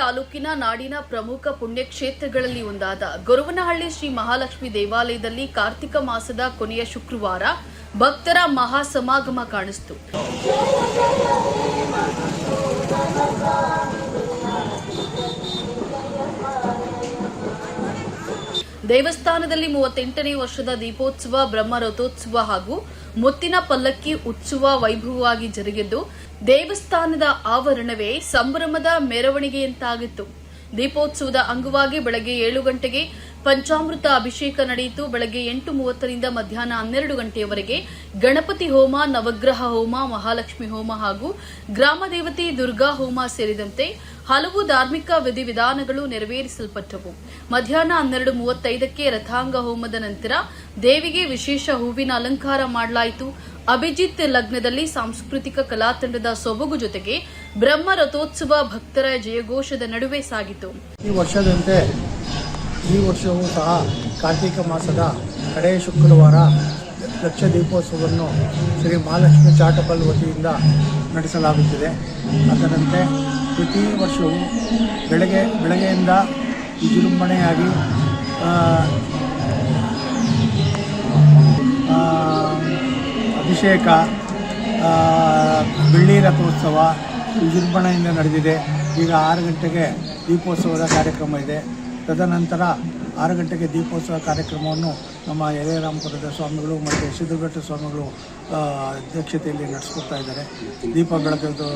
ತಾಲೂಕಿನ ನಾಡಿನ ಪ್ರಮುಖ ಪುಣ್ಯಕ್ಷೇತ್ರಗಳಲ್ಲಿ ಒಂದಾದ ಗೊರವನಹಳ್ಳಿ ಶ್ರೀ ಮಹಾಲಕ್ಷ್ಮಿ ದೇವಾಲಯದಲ್ಲಿ ಕಾರ್ತಿಕ ಮಾಸದ ಕೊನೆಯ ಶುಕ್ರವಾರ ಭಕ್ತರ ಮಹಾ ಸಮಾಗಮ ಕಾಣಿಸಿತು. ದೇವಸ್ಥಾನದಲ್ಲಿ ಮೂವತ್ತೆಂಟನೇ ವರ್ಷದ ದೀಪೋತ್ಸವ, ಬ್ರಹ್ಮ ರಥೋತ್ಸವ ಹಾಗೂ ಮುತ್ತಿನ ಪಲ್ಲಕ್ಕಿ ಉತ್ಸವ ವೈಭವವಾಗಿ ಜರುಗಿದ್ದು ದೇವಸ್ಥಾನದ ಆವರಣವೇ ಸಂಭ್ರಮದ ಮೆರವಣಿಗೆಯಂತಾಗಿತ್ತು. ದೀಪೋತ್ಸವದ ಅಂಗವಾಗಿ ಬೆಳಗ್ಗೆ ಏಳು ಗಂಟೆಗೆ ಪಂಚಾಮೃತ ಅಭಿಷೇಕ ನಡೆಯಿತು. ಬೆಳಗ್ಗೆ ಎಂಟು ಮೂವತ್ತರಿಂದ ಮಧ್ಯಾಹ್ನ ಹನ್ನೆರಡು ಗಂಟೆಯವರೆಗೆ ಗಣಪತಿ ಹೋಮ, ನವಗ್ರಹ ಹೋಮ, ಮಹಾಲಕ್ಷ್ಮಿ ಹೋಮ ಹಾಗೂ ಗ್ರಾಮ ದೇವತೆ ದುರ್ಗಾ ಹೋಮ ಸೇರಿದಂತೆ ಹಲವು ಧಾರ್ಮಿಕ ವಿಧಿವಿಧಾನಗಳು ನೆರವೇರಿಸಲ್ಪಟ್ಟವು. ಮಧ್ಯಾಹ್ನ ಹನ್ನೆರಡು ಮೂವತ್ತೈದಕ್ಕೆ ರಥಾಂಗ ಹೋಮದ ನಂತರ ದೇವಿಗೆ ವಿಶೇಷ ಹೂವಿನ ಅಲಂಕಾರ ಮಾಡಲಾಯಿತು. ಅಭಿಜಿತ್ ಲಗ್ನದಲ್ಲಿ ಸಾಂಸ್ಕೃತಿಕ ಕಲಾತಂಡದ ಸೊಬಗು ಜೊತೆಗೆ ಬ್ರಹ್ಮ ರಥೋತ್ಸವ ಭಕ್ತರ ಜಯಘೋಷದ ನಡುವೆ ಸಾಗಿತು. ಈ ವರ್ಷದಂತೆ ಈ ವರ್ಷವೂ ಸಹ ಕಾರ್ತಿಕ ಮಾಸದ ಕಡೆಯ ಶುಕ್ರವಾರ ಲಕ್ಷ ದೀಪೋತ್ಸವವನ್ನು ಶ್ರೀ ಮಹಾಲಕ್ಷ್ಮಿ ಚಾಟಪಲ್ ವತಿಯಿಂದ ನಡೆಸಲಾಗುತ್ತಿದೆ. ಅದರಂತೆ ಪ್ರತಿ ವರ್ಷವೂ ಬೆಳಗ್ಗೆ, ಬೆಳಗ್ಗೆಯಿಂದ ವಿಜೃಂಭಣೆಯಾಗಿ ಅಭಿಷೇಕ ಬೆಳ್ಳಿ ರಥೋತ್ಸವ ವಿಜೃಂಭಣೆಯಿಂದ ನಡೆದಿದೆ. ಈಗ ಆರು ಗಂಟೆಗೆ ದೀಪೋತ್ಸವದ ಕಾರ್ಯಕ್ರಮ ಇದೆ. ತದನಂತರ ಆರು ಗಂಟೆಗೆ ದೀಪೋತ್ಸವ ಕಾರ್ಯಕ್ರಮವನ್ನು ನಮ್ಮ ಎಲೆರಾಮಪುರದ ಸ್ವಾಮಿಗಳು ಮತ್ತು ಸಿದ್ಧಘಟ್ಟ ಸ್ವಾಮಿಗಳು ಅಧ್ಯಕ್ಷತೆಯಲ್ಲಿ ನಡೆಸ್ಕೊಡ್ತಾ ಇದ್ದಾರೆ. ದೀಪ ಬೆಳಗದು,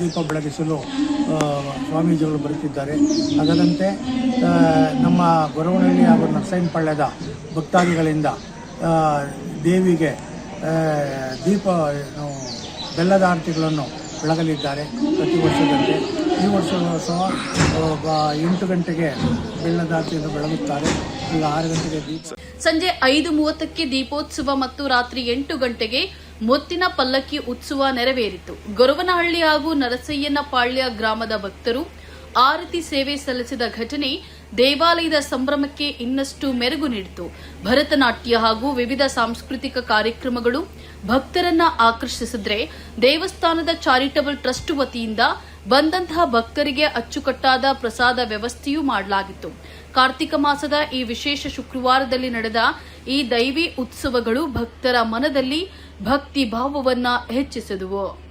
ದೀಪ ಬೆಳಗಿಸಲು ಸ್ವಾಮೀಜಿಗಳು ಬರುತ್ತಿದ್ದಾರೆ. ಅದರಂತೆ ನಮ್ಮ ಗೊರವನಹಳ್ಳಿ ಹಾಗೂ ನರಸೈನಪಳ್ಯದ ಭಕ್ತಾದಿಗಳಿಂದ ದೇವಿಗೆ ದೀಪ ಬೆಲ್ಲದ ಆರತಿಗಳನ್ನು ಬೆಳಗಲಿದ್ದಾರೆ ಪ್ರತಿ ವರ್ಷದಂತೆ. ಈ ವರ್ಷ ಸಹ ಎಂಟು ಗಂಟೆಗೆ ಬೆಲ್ಲದ ಆರತಿಯನ್ನು ಬೆಳಗುತ್ತಾರೆ. ಈಗ ಆರು ಗಂಟೆಗೆ ದೀಪ. ಸಂಜೆ ಐದು ಮೂವತ್ತಕ್ಕೆ ದೀಪೋತ್ಸವ ಮತ್ತು ರಾತ್ರಿ ಎಂಟು ಗಂಟೆಗೆ ಮುತ್ತಿನ ಪಲ್ಲಕ್ಕಿ ಉತ್ಸವ ನೆರವೇರಿತು. ಗೊರವನಹಳ್ಳಿ ಹಾಗೂ ನರಸಯ್ಯನಪಾಳ್ಯ ಗ್ರಾಮದ ಭಕ್ತರು ಆರತಿ ಸೇವೆ ಸಲ್ಲಿಸಿದ ಘಟನೆ ದೇವಾಲಯದ ಸಂಭ್ರಮಕ್ಕೆ ಇನ್ನಷ್ಟು ಮೆರುಗು ನೀಡಿತು. ಭರತನಾಟ್ಯ ಹಾಗೂ ವಿವಿಧ ಸಾಂಸ್ಕೃತಿಕ ಕಾರ್ಯಕ್ರಮಗಳು ಭಕ್ತರನ್ನ ಆಕರ್ಷಿಸಿದ್ರೆ ದೇವಸ್ಥಾನದ ಚಾರಿಟಬಲ್ ಟ್ರಸ್ಟ್ ವತಿಯಿಂದ ಬಂದಂತಹ ಭಕ್ತರಿಗೆ ಅಚ್ಚುಕಟ್ಟಾದ ಪ್ರಸಾದ ವ್ಯವಸ್ಥೆಯೂ ಮಾಡಲಾಗಿತ್ತು. ಕಾರ್ತಿಕ ಮಾಸದ ಈ ವಿಶೇಷ ಶುಕ್ರವಾರದಲ್ಲಿ ನಡೆದ ಈ ದೈವಿ ಉತ್ಸವಗಳು ಭಕ್ತರ ಮನದಲ್ಲಿ ಭಕ್ತಿ ಭಾವವನ್ನ ಹೆಚ್ಚಿಸಿದುವು.